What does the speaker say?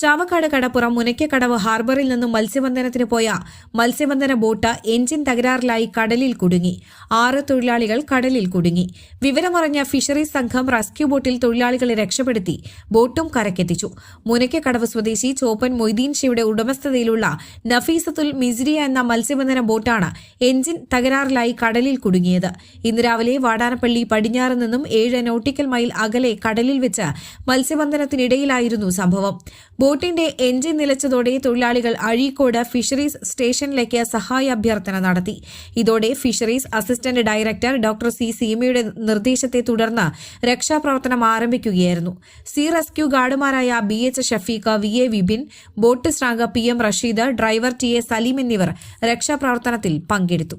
ചാവക്കാട് കടപ്പുറം മുനയ്ക്കക്കടവ് ഹാർബറിൽ നിന്നും മത്സ്യബന്ധനത്തിന് പോയ മത്സ്യബന്ധന ബോട്ട് എഞ്ചിൻ തകരാറിലായി കടലിൽ കുടുങ്ങി. ആറ് തൊഴിലാളികൾ കടലിൽ കുടുങ്ങി. വിവരമറിഞ്ഞ ഫിഷറീസ് സംഘം റെസ്ക്യൂ ബോട്ടിൽ തൊഴിലാളികളെ രക്ഷപ്പെടുത്തി. ബോട്ടും കരക്കെത്തിച്ചു മുനയ്ക്കക്കടവ് സ്വദേശി ചോപ്പൻ മൊയ്തീൻ ഷയുടെ ഉടമസ്ഥതയിലുള്ള നഫീസത്തുൽ മിസ്രിയ എന്ന മത്സ്യബന്ധന ബോട്ടാണ് എഞ്ചിൻ തകരാറിലായി കടലിൽ കുടുങ്ങിയത്. ഇന്ന് രാവിലെ വാടാനപ്പള്ളി പടിഞ്ഞാറ് നിന്നും ഏഴ് നോട്ടിക്കൽ മൈൽ അകലെ കടലിൽ വെച്ച് മത്സ്യബന്ധനത്തിനിടയിലായിരുന്നു സംഭവം. ബോട്ടിന്റെ എഞ്ചിൻ നിലച്ചതോടെ തൊഴിലാളികൾ അഴീക്കോട് ഫിഷറീസ് സ്റ്റേഷനിലേക്ക് സഹായ അഭ്യർത്ഥന നടത്തി. ഇതോടെ fisheries assistant director doctor C. സീമയുടെ നിർദ്ദേശത്തെ തുടർന്ന് രക്ഷാപ്രവർത്തനം ആരംഭിക്കുകയായിരുന്നു. Sea rescue ഗാർഡുമാരായ B H Shafeeq V A Vipin boat സ്ട്രാങ്ക് P M Rasheed driver T A Saleem എന്നിവർ രക്ഷാപ്രവർത്തനത്തിൽ പങ്കെടുത്തു.